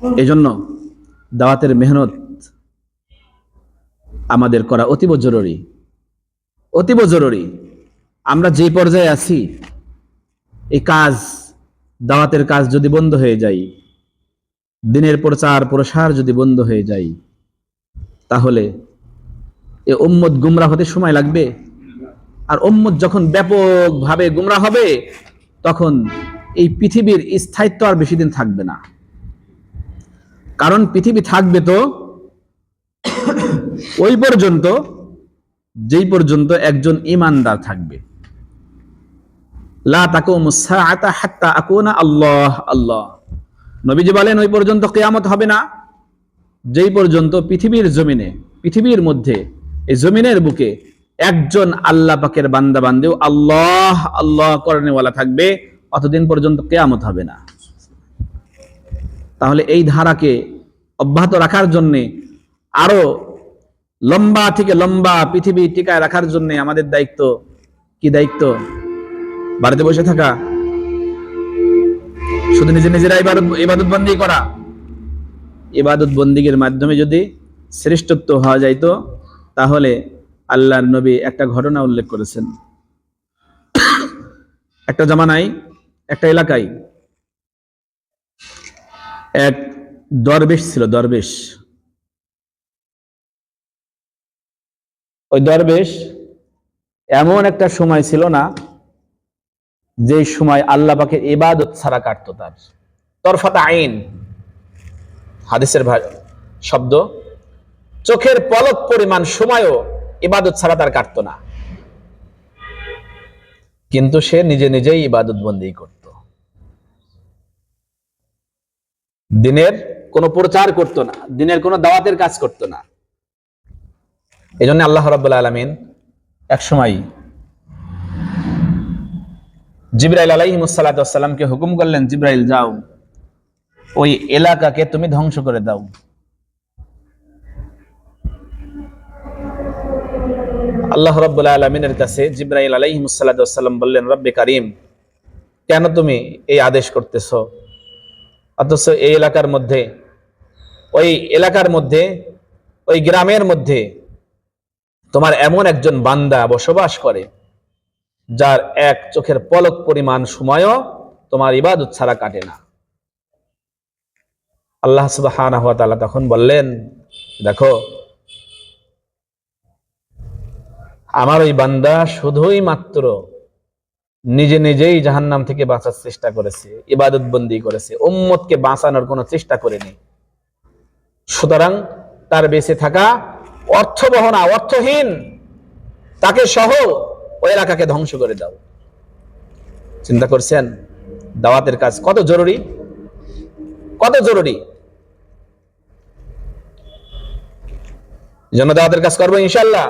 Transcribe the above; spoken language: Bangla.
এজন্য দাওয়াতের মেহনত আমাদের করা অতীব জরুরি। অতীব জরুরি। আমরা যে পর্যায়ে আছি, এই কাজ, দাওয়াতের কাজ যদি বন্ধ হয়ে যায়, দিনের প্রচার প্রসার যদি বন্ধ হয়ে যায়, তাহলে এ উম্মত গুমরা হতে সময় লাগবে। আর উম্মত যখন ব্যাপকভাবে গুমরা হবে, তখন এই পৃথিবীর স্থায়িত্ব আর বেশি দিন থাকবে না। কারণ পৃথিবী থাকবে তো ওই পর্যন্ত, যেই পর্যন্ত একজন ইমানদার থাকবে। লা আকুনা আল্লাহ আল্লাহ। নবীজি বলেন, ওই পর্যন্ত কিয়ামত হবে না। যেই পর্যন্ত পৃথিবীর জমিনে, পৃথিবীর মধ্যে, এই জমিনের বুকে একজন আল্লাহ পাকের বান্দা বান্দেও আল্লাহ আল্লাহ করেনেওয়ালা থাকবে, অতদিন পর্যন্ত কেয়ামত হবে না। তাহলে এই ধারাকে অব্যাহত রাখার জন্য, আরও লম্বা থেকে লম্বা পৃথিবী টিকায় রাখার জন্য আমাদের দায়িত্ব, কি দায়িত্ব? বাড়িতে বসে থাকা। শুধু নিজে নিজেরা ইবাদত বন্দি করা। ইবাদত বন্দিগের মাধ্যমে যদি শ্রেষ্ঠত্ব হওয়া যাইতো, তাহলে আল্লাহর নবী একটা ঘটনা উল্লেখ করেছেন। একটা জামানায়, একটা এলাকায় এক দরবেশ ছিল, দরবেশ। ওই দরবেশ এমন একটা সময় ছিল না, যে সময় আল্লাহ পাকের ইবাদত ছাড়া কাটতো তার। তরফাত আইন, হাদিসের শব্দ, চোখের পলক পরিমাণ সময়ও ইবাদত ছাড়া তার কাটতো না। কিন্তু সে নিজে নিজেই ইবাদত বন্দি করত। দিনের কোনো প্রচার করত না, দিনের কোনো দাওয়াতের কাজ করত না। এই জন্য আল্লাহ রাব্বুল আলমিন এক সময় জিব্রাইল আলাইহিমুসাল্লাতামকে হুকুম করলেন, জিব্রাইল, যাও। ওই এলাকাকে তুমি ধ্বংস করে দাও। আল্লাহ রব্বুল আলমিনের কাছে জিব্রাইল আলাইহিমুসাল্লাম বললেন, রব্বে কারিম, কেন তুমি এই আদেশ করতেছ? অথচ এই এলাকার মধ্যে, ওই এলাকার মধ্যে, ওই গ্রামের মধ্যে তোমার এমন একজন বান্দা বসবাস করে, যার এক চোখের পলক পরিমাণ সময়ও তোমার ইবাদত ছাড়া কাটে না। আল্লাহ ওয়া তখন বললেন, দেখো, আমার ওই বান্দা শুধুই মাত্র নিজে নিজেই জাহান্নাম থেকে বাঁচার চেষ্টা করেছে, ইবাদত বন্দি করেছে, উম্মতকে বাঁচানোর কোনো চেষ্টা করেনি। সুতরাং তার বেঁচে থাকা অর্থবহ না, অর্থহীন। তাকে সহ ওই এলাকাকে ধ্বংস করে দাও। চিন্তা করছেন? দাওয়াতের কাজ কত জরুরি? কত জরুরি? জন্য দাওয়াতের কাজ করব ইনশাল্লাহ